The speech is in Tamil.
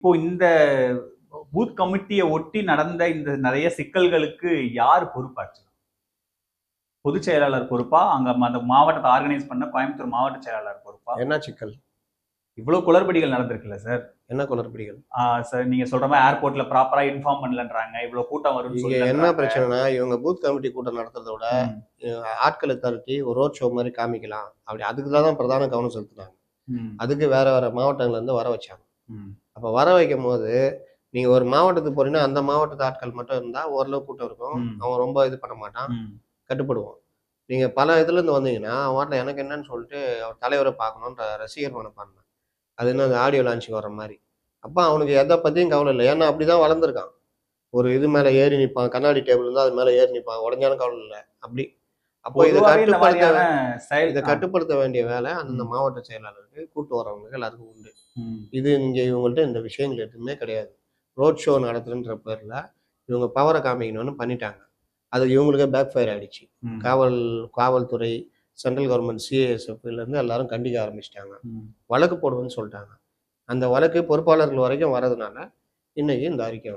இப்போ இந்த பூத் கமிட்டியை ஒட்டி நடந்த இந்த நிறைய சிக்கல்களுக்கு யார் பொறுப்பாச்சு? பொதுச் செயலாளர் பொறுப்பா? அங்க அந்த மாவட்டத்தை ஆர்கனைஸ் பண்ண கோயம்புத்தூர் மாவட்ட செயலாளர் பொறுப்பா? என்ன சிக்கல்? இவ்வளவு குளறுபடிகள் நடந்திருக்குல்ல சார். என்ன குளறுபடிகள்? சார் நீங்க சொல்ற மாதிரி ஏர்போர்ட்ல ப்ராப்பரா இன்ஃபார்ம் பண்ணலன்றாங்க. இவ்வளவு கூட்டம் சொல்லி என்ன பிரச்சனைனா இவங்க பூத் கமிட்டி கூட்டம் நடத்துறத விட ஆட்களை திரட்டி ஒரு ரோட் ஷோ மாதிரி காமிக்கலாம். அப்படி அதுக்கு தான் பிரதான கவனம் செலுத்தினாங்க. அதுக்கு வேற வேற மாவட்டங்கள்ல இருந்து வர வச்சாங்க. அப்ப வர வைக்கும் போது நீங்க ஒரு மாவட்டத்துக்கு போறீங்கன்னா அந்த மாவட்டத்து ஆட்கள் மட்டும் இருந்தா ஓரளவு கூட்டம் இருக்கும். அவன் ரொம்ப இது பண்ண மாட்டான். கட்டுப்படுவான் நீங்க பல இதுல இருந்து வந்தீங்கன்னா அவன் வாட்டில் எனக்கு என்னன்னு சொல்லிட்டு அவர் தலைவரை பார்க்கணுன்ற ரசிகர் மனப்பான்மை. அது என்ன ஆடியோ லான்ச்சுக்கு வர்ற மாதிரி. அப்போ அவனுக்கு எதை பத்தியும் கவலை இல்லை. ஏன்னா அப்படிதான் வளர்ந்துருக்கான். ஒரு இது மேல ஏறி நிற்பான் கண்ணாடி டேபிள் இருந்தா அது மேல ஏறி நிற்பான் உடஞ்சாலும் கவலை இல்லை. அப்படி. அப்போ இதை கட்டுப்படுத்த இதை கட்டுப்படுத்த வேண்டிய வேலை அந்தந்த மாவட்ட செயலாளருக்கு கூட்டு வரவங்களுக்கு எல்லாருக்கும் உண்டு. இது இங்கே இவங்கள்ட்ட இந்த விஷயங்கள் எதுவுமே கிடையாது. ரோட் ஷோ நடத்துறன்ற பேரில் இவங்க பவரை காமிக்கணும்னு பண்ணிட்டாங்க. அது இவங்களுக்கே பேக் ஃபயர் ஆயிடுச்சு காவல் காவல்துறை சென்ட்ரல் கவர்மெண்ட் சிஏஎஸ்எஃப்லேருந்து எல்லாரும் கண்டிக்க ஆரம்பிச்சிட்டாங்க. வழக்கு போடுவேன்னு சொல்லிட்டாங்க. அந்த வழக்கு பொறுப்பாளர்கள் வரைக்கும் வரதுனால இன்னைக்கு இந்த அறிக்கை